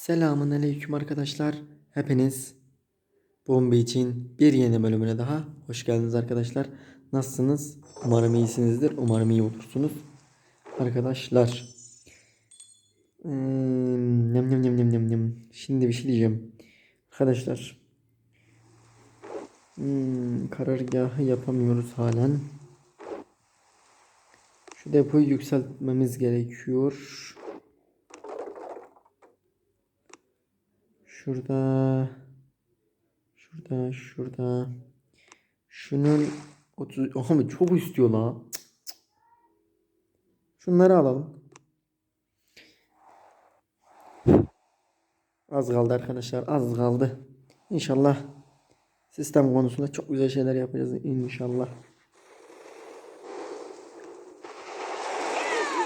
Selamun aleyküm arkadaşlar. Hepiniz Bomba için bir yeni bölümüne daha hoş geldiniz arkadaşlar. Nasılsınız? Umarım iyisinizdir. Umarım iyi olursunuz. Arkadaşlar. Hmm, nem nem nem nem nem. Şimdi bir şey diyeceğim. Arkadaşlar. Hmm, karargahı yapamıyoruz halen. Şu depoyu yükseltmemiz gerekiyor. Şurada. Şurada, şurada. Şunun 30 Aha çok istiyor la. Şunları alalım. Az kaldı arkadaşlar, az kaldı. İnşallah sistem konusunda çok güzel şeyler yapacağız inşallah.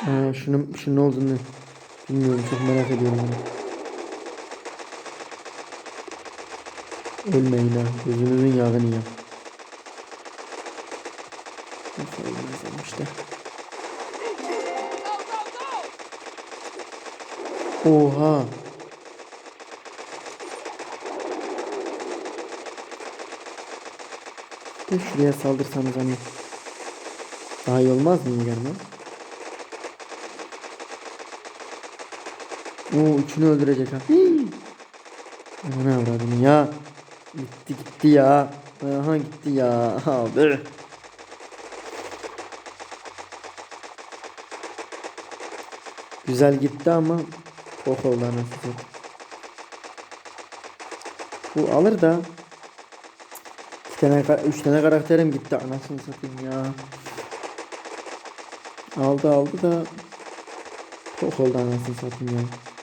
Aa, şunun, şunun ne olduğunu bilmiyorum. Çok merak ediyorum bunu. Ölmeyin ha. Gözünüzün yağını ya. Nasıl olmaz işte. Oha. Bir şuraya saldırsanız hani. Daha iyi olmaz mı gelme? Oo üçünü öldürecek ha. Hii. Aman avradım ya. Gitti gitti ya. Aha gitti ya. Abi. Güzel gitti ama çok oldu anasını. Bu alır da iki tane, üç tane karakterim gitti anasını satayım ya. Aldı aldı da çok oldu anasını satayım ya.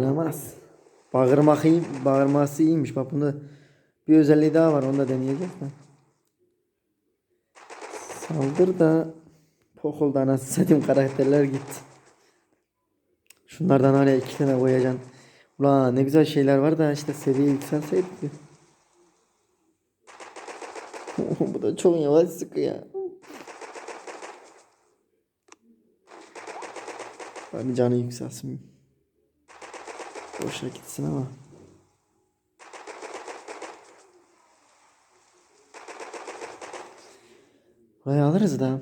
Yaramaz. Bağırmak iyi, bağırması iyiymiş. Bak bunda bir özelliği daha var. Onu da deneyeceğiz de. Saldır da Pokol'da anasını satayım karakterler gitti. Şunlardan hala iki tane koyacaksın. Ulan ne güzel şeyler var da işte seviye yükselseydik. Bu da çok yavaş sıkı ya. Bari canı yükselsin. Boşa gitsin ama. Burayı alırız da.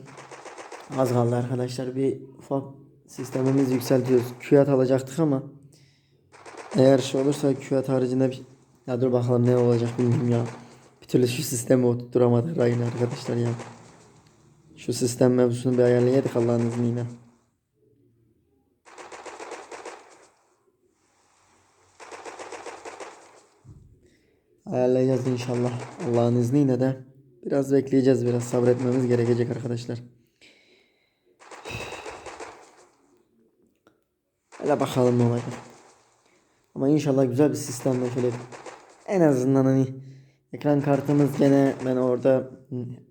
Az kaldı arkadaşlar. Bir ufak sistemimizi yükseltiyoruz. QAT alacaktık ama eğer şey olursa QAT haricinde bir ya dur bakalım ne olacak bilmiyorum ya. Bir türlü şu sistemi oturtturamadık Ryan arkadaşlar ya. Şu sistem mevzusunu bir ayarlayaydık Allah'ın izniyle. Ayarlayacağız inşallah. Allah'ın izniyle de biraz bekleyeceğiz. Biraz sabretmemiz gerekecek arkadaşlar. Hele bakalım ne olacak. Ama inşallah güzel bir sistemle şöyle en azından hani ekran kartımız gene ben orada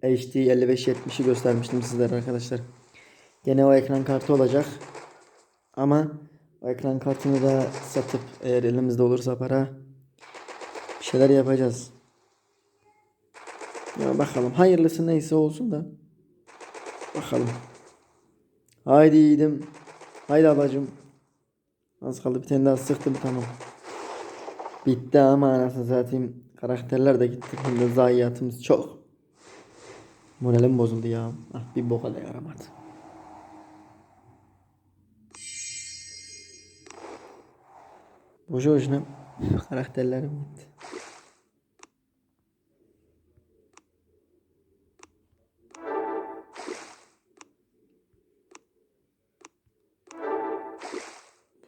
HD 5570'i göstermiştim sizlere arkadaşlar. Gene o ekran kartı olacak. Ama o ekran kartını da satıp eğer elimizde olursa para şeyler yapacağız. Ya bakalım hayırlısı neyse olsun da. Bakalım. Haydi yiğidim. Haydi ablacım. Az kaldı bir tane daha sıktım tamam. Bitti ama anasını satayım. Karakterler de gitti. Hem de zayiatımız çok. Moralim bozuldu ya. Ah bir boka da yaramadı. Boşu boşuna karakterlerim gitti.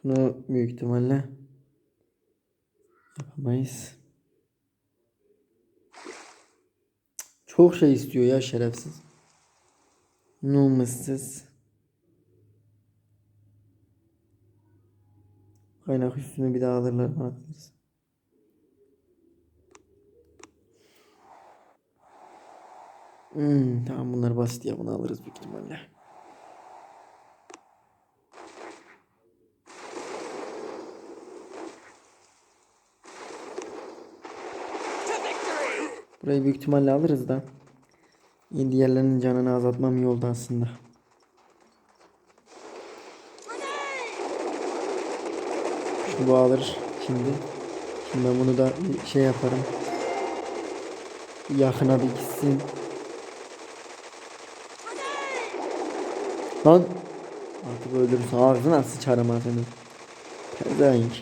Bunu büyük ihtimalle yapamayız. Çok şey istiyor ya şerefsiz. Numarsız. Kaynak üstüne bir daha alırlar bana kalırsa. Hmm, tamam bunlar basit ya bunu alırız büyük ihtimalle. Burayı büyük ihtimalle alırız da. Diğerlerinin canını azaltmam iyi oldu aslında. Bu alır şimdi. Şimdi ben bunu da şey yaparım. Yakına bir gitsin. Lan. Artık öldürürsün. Ağzına sıçarım ha senin. Pezevenk.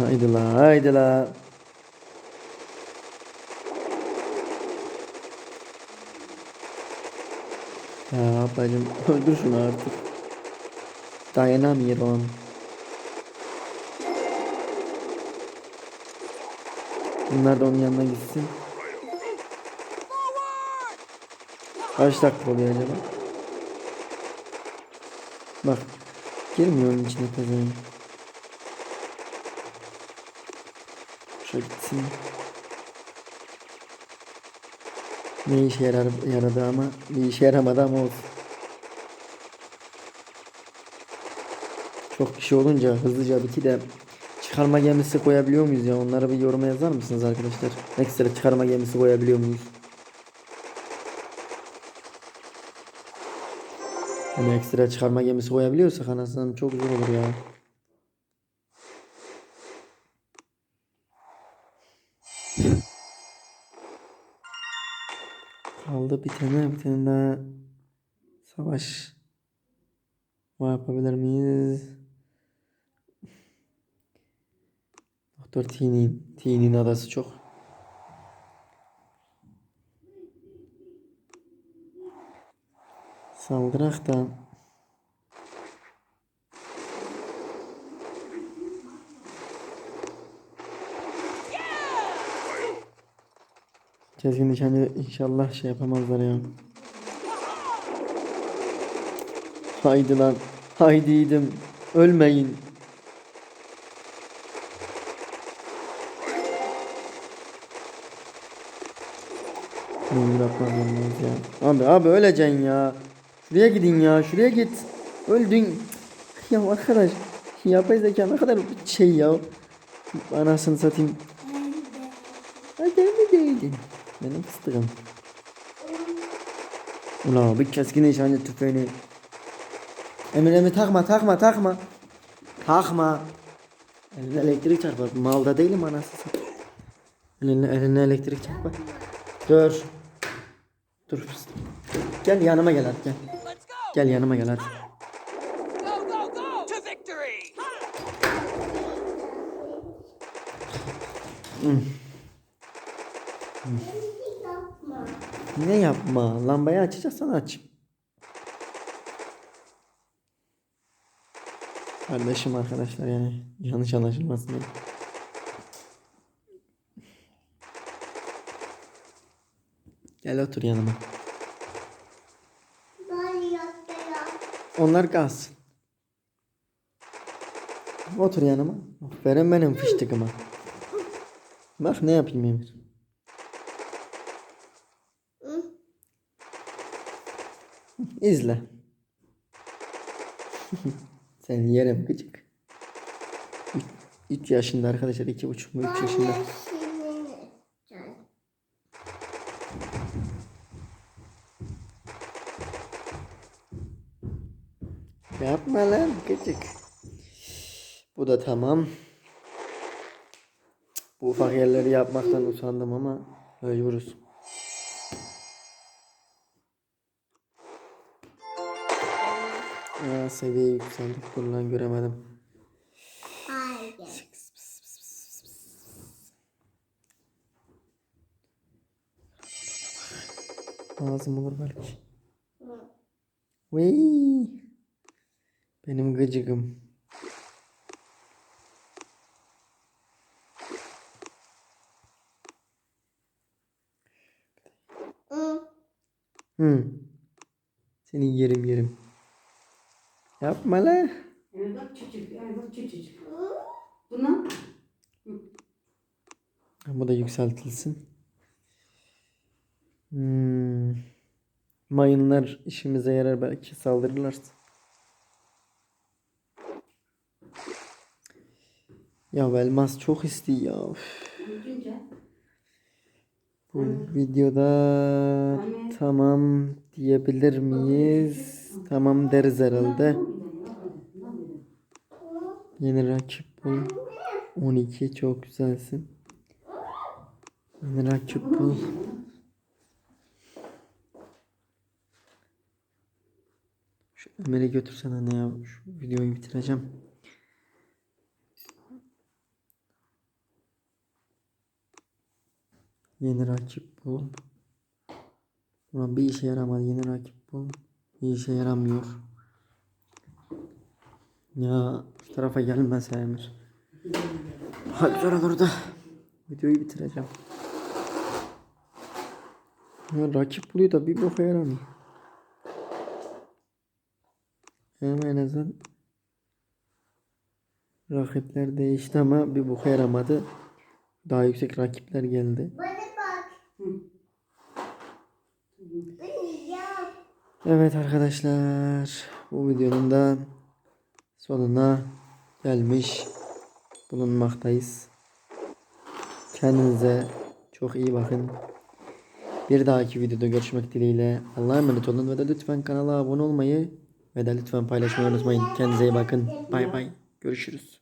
Haydi la haydi la. Ya ablacım öldür şunu artık. Dayanamıyorum. Bunlar da onun yanına gitsin. Kaç dakika oluyor acaba? Bak. Girmiyor onun içine pezevenk. Şöyle gitsin. Ne işe yarar, yaradı ama bir işe yaramadı ama olsun. Çok kişi olunca hızlıca bir de çıkarma gemisi koyabiliyor muyuz ya? Onları bir yoruma yazar mısınız arkadaşlar? Ekstra çıkarma gemisi koyabiliyor muyuz? Hani ekstra çıkarma gemisi koyabiliyorsak anasını çok zor olur ya. Kaldı bir tane bir tane daha savaş. Ne yapabilir miyiz? Doktor T'nin T'nin adası çok. Saldırak da Keskin nişancı inşallah şey yapamazlar ya. Haydi lan. Haydiydim. Ölmeyin. Olmaz ya. Abi abi öleceksin ya. Şuraya gidin ya. Şuraya git. Öldün. Ya arkadaş. Yapay zeka ne kadar şey ya. Anasını satayım. Hadi mi değildin? Benim fıstığım. Ulan bir keskin nişancı tüfeğini. Emir emir takma takma takma. Takma. Eline elektrik çarpar. Malda değilim anasını satayım. Eline, eline elektrik çarpar. Dur. Dur fıstık. Gel yanıma gel hadi gel. Gel yanıma gel hadi. To victory! Ne yapma? Lambayı açacaksan aç. Kardeşim arkadaşlar yani yanlış anlaşılmasın diye. Gel otur yanıma. Onlar kalsın. Otur yanıma. Aferin benim fıştıkıma. Bak ne yapayım Emir. İzle. Seni yerim gıcık. 3 yaşında arkadaşlar. 2,5 mu 3 yaşında. Lan gıcık. Bu da tamam. Bu ufak yerleri yapmaktan usandım ama mecburuz. Aa, seviye yükseldik. Dur lan göremedim. Lazım olur belki. Vay. Benim gıcıkım. Hı. Seni yerim yerim. Yapma la. Ay bak küçük, ay bak küçücük. Buna Bu da yükseltilsin. Hmm. Mayınlar işimize yarar belki saldırırlarsa. Ya elmas çok istiyor ya. Bu videoda tamam diyebilir miyiz? Tamam deriz herhalde. Yeni rakip bul. 12 çok güzelsin. Yeni rakip bul. Şu Ömer'i götürsene ne ya? Şu videoyu bitireceğim. Yeni rakip bul. Ulan bir işe yaramadı. Yeni rakip bul. Bir işe yaramıyor. Ya şu tarafa gelmez Emir. Hadi dur da videoyu bitireceğim. Ya rakip buluyor da bir boka yaramıyor. Ama en azından rakipler değişti ama bir boka yaramadı. Daha yüksek rakipler geldi. Evet arkadaşlar bu videonun da sonuna gelmiş bulunmaktayız. Kendinize çok iyi bakın. Bir dahaki videoda görüşmek dileğiyle. Allah'a emanet olun ve de lütfen kanala abone olmayı ve de lütfen paylaşmayı unutmayın. Kendinize iyi bakın. Bay bay. Görüşürüz.